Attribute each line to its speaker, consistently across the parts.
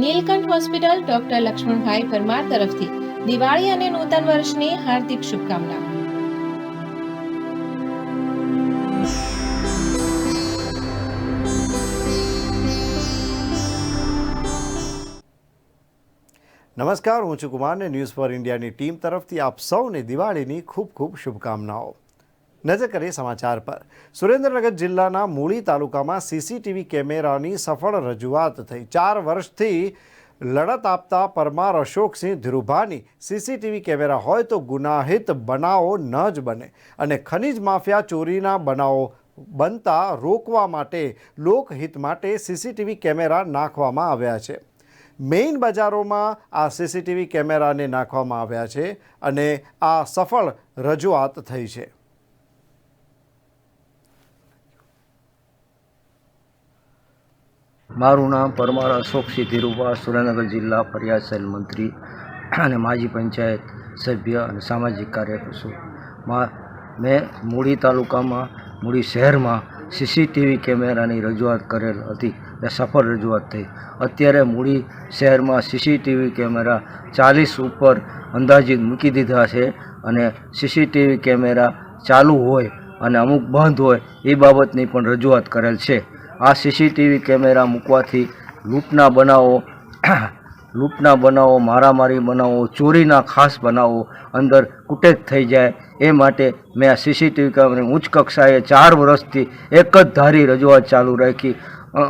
Speaker 1: Nilkanth hospital doctor Laxmanbhai Parmar તરફથી. દિવાળી અને નૂતન વર્ષની હાર્દિક શુભકામના.
Speaker 2: નમસ્કાર, હું છું કુમારને ન્યૂઝ ફોર ઇન્ડિયાની ટીમ તરફથી આપ સૌને દિવાળીની ખૂબ ખૂબ શુભકામનાઓ. નજર કરીએ સમાચાર પર. સુરેન્દ્રનગર જિલ્લાના મૂળી તાલુકામાં સીસીટીવી કેમેરાની સફળ રજૂઆત થઈ. ચાર વર્ષથી લડત આપતા પરમાર અશોકસિંહ ધ્રુભાની સીસીટીવી કેમેરા હોય તો ગુનાહિત બનાવો ન જ બને અને ખનિજ માફિયા ચોરીના બનાવો બનતા રોકવા માટે, લોકહિત માટે સીસીટીવી કેમેરા નાખવામાં આવ્યા છે. મેઇન બજારોમાં આ સીસીટીવી કેમેરાને નાખવામાં આવ્યા છે અને આ સફળ રજૂઆત થઈ છે.
Speaker 3: મારું નામ પરમાર અશોકસિંહ ધીરુભા, સુરેન્દ્રનગર જિલ્લા ફરિયાદ સેલ મંત્રી અને માજી પંચાયત સભ્ય અને સામાજિક કાર્યકર છું. મેં મૂળી તાલુકામાં મૂળી શહેરમાં સીસીટીવી કેમેરાની રજૂઆત કરેલ હતી એ સફળ રજૂઆત થઈ. અત્યારે મૂળી શહેરમાં સીસીટીવી કેમેરા ચાલીસ ઉપર અંદાજિત મૂકી દીધા છે અને સીસીટીવી કેમેરા ચાલુ હોય અને અમુક બંધ હોય એ બાબતની પણ રજૂઆત કરેલ છે. આ સીસીટીવી કેમેરા મૂકવાથી લૂંટના બનાવો લૂંટના બનાવો, મારામારી બનાવો, ચોરીના ખાસ બનાવો અંદર કુટેજ થઈ જાય. એ માટે મેં આ સીસીટીવી કેમેરા ઉચ્ચ કક્ષાએ ચાર વર્ષથી એક જ ધારી રજૂઆત ચાલુ રાખી.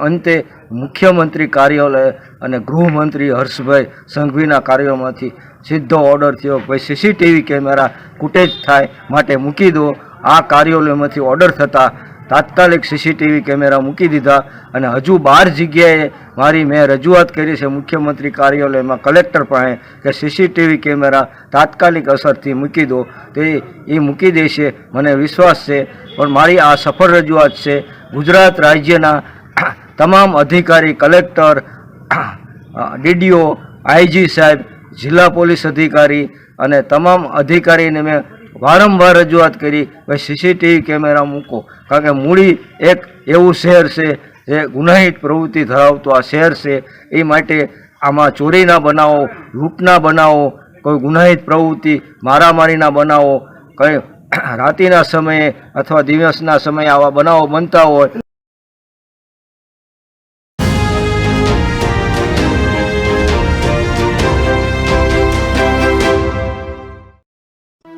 Speaker 3: અંતે મુખ્યમંત્રી કાર્યાલય અને ગૃહમંત્રી હર્ષભાઈ સંઘવીના કાર્યોમાંથી સીધો ઓર્ડર થયો ભાઈ સીસીટીવી કેમેરા કુટેજ થાય માટે મૂકી દો. આ કાર્યાલયમાંથી ઓર્ડર થતાં તાત્કાલિક સીસીટીવી કેમેરા મૂકી દીધા અને હજુ બાર જગ્યાએ મારી મેં રજૂઆત કરી છે મુખ્યમંત્રી કાર્યાલયમાં કલેક્ટર પાસે કે સીસીટીવી કેમેરા તાત્કાલિક અસરથી મૂકી દો. તે એ મૂકી દેશે, મને વિશ્વાસ છે, પણ મારી આ સફળ રજૂઆત છે. ગુજરાત રાજ્યના તમામ અધિકારી, કલેક્ટર, ડીડીઓ, આઈજી સાહેબ, જિલ્લા પોલીસ અધિકારી અને તમામ અધિકારીને મેં વારંવાર રજૂઆત કરી, ભાઈ સીસીટીવી કેમેરા મૂકો. કારણ કે મૂળી એક એવું શહેર છે જે ગુનાહિત પ્રવૃત્તિ ધરાવતું આ શહેર છે. એ માટે આમાં ચોરીના બનાવો લૂંટના બનાવો, કોઈ ગુનાહિત પ્રવૃત્તિ મારામારીના બનાવો, કંઈ રાતિના સમયે અથવા દિવસના સમયે આવા બનાવો બનતા હોય.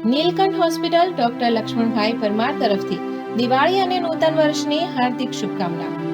Speaker 1: નીલકંઠ હોસ્પિટલ ડોક્ટર લક્ષ્મણભાઈ પરમાર તરફથી દિવાળી અને નૂતન વર્ષની હાર્દિક શુભકામના.